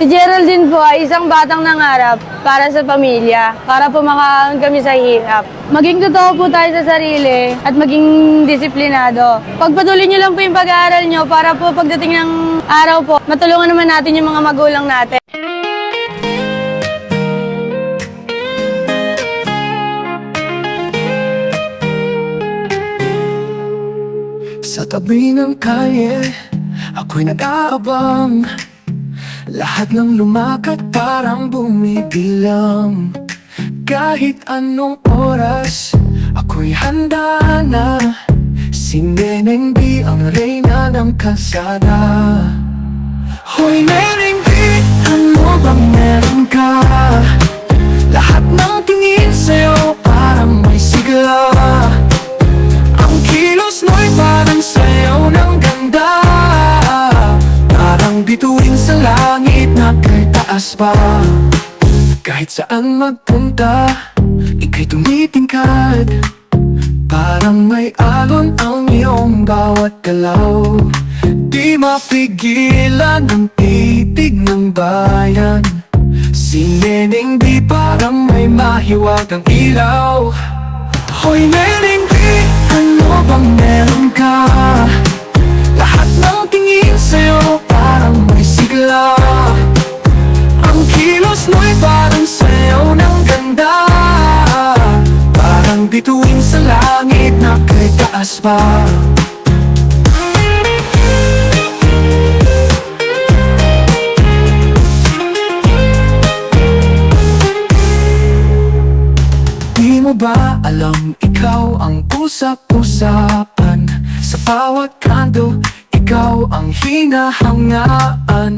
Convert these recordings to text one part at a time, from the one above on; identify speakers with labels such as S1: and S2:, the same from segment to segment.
S1: Si Geraldine po ay isang batang nangarap para sa pamilya, para po makaahon kami sa hirap. Maging totoo po tayo sa sarili at maging disiplinado. Pagpatuloy niyo lang po yung pag-aaral niyo para po pagdating ng araw po, matulungan naman natin yung mga magulang natin.
S2: Sa tabi ng kalye, ako'y nag-aabang Lahat ng lumakad parang bumibilang. Kahit anong oras, ako'y handa na. Si Neneng B ang reyna ng kalsada Hoy Neneng B, taas pa Kahit saan magpunta, ika'y tumitingkad. Parang may alon ang iyong bawat galaw. Di mapigilan ang titig ng bayan. Si Neneng di parang may mahiwag ang ilaw. Hoy Neneng di, ano bang meron ka? Lahat ng tingin sa'yo parang may sigla bituin sa langit na kay taas pa. Di mo ba alam ikaw ang usap-usapan. Sa bawat kanto, ikaw ang hinahangaan.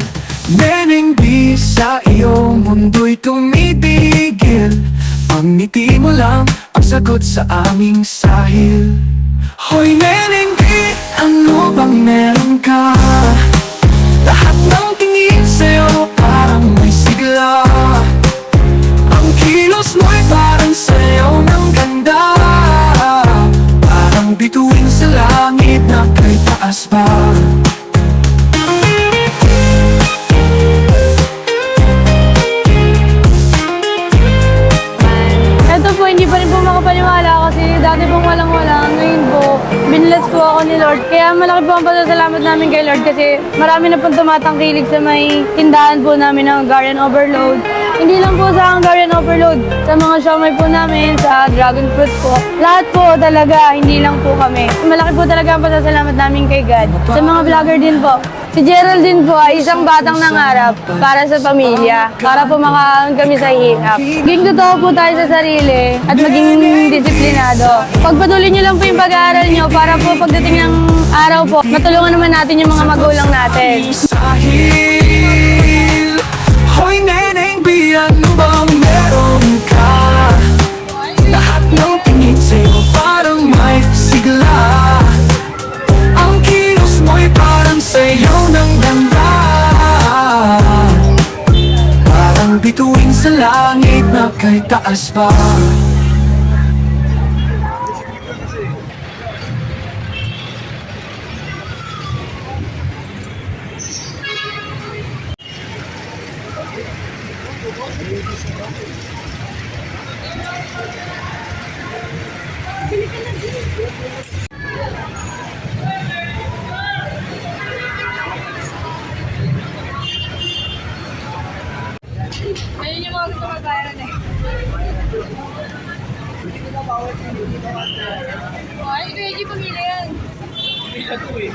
S2: Neneng di sa iyong mundo'y tumitigil Ang ngiti mo lang ang sagot sa aming sahil. Hoy Neneng di, ano bang meron ka? Lahat ng tingin sa'yo parang may sigla. Ang kilos mo'y parang sayaw ng ganda. Parang bituin sa langit na kay taas pa
S1: po ako ni Lord. Kaya malaki po ang pasasalamat namin kay Lord kasi marami na pong tumatangkilig sa may tindahan po namin ng Hungarian Overload. Hindi lang po sa Hungarian Overload, sa mga siomay po namin, sa Dragon Fruit po. Lahat po talaga, hindi lang po kami. Malaki po talaga ang pasasalamat namin kay God. Sa mga vlogger din po. Si Geraldine po ay isang batang nangarap para sa pamilya, para po makaahon kami sa hirap. Maging totoo po tayo sa sarili at maging disiplinado. Pagpatuloy niyo lang po yung pag-aaral niyo para po pagdating ng araw po, matulungan naman natin yung mga magulang natin.
S2: Hoy neneng B, ano bang meron ka? Langit na kay taas pa.
S1: Ayun 保卫区，你干嘛去？我还在
S3: 一公里零。你在哪？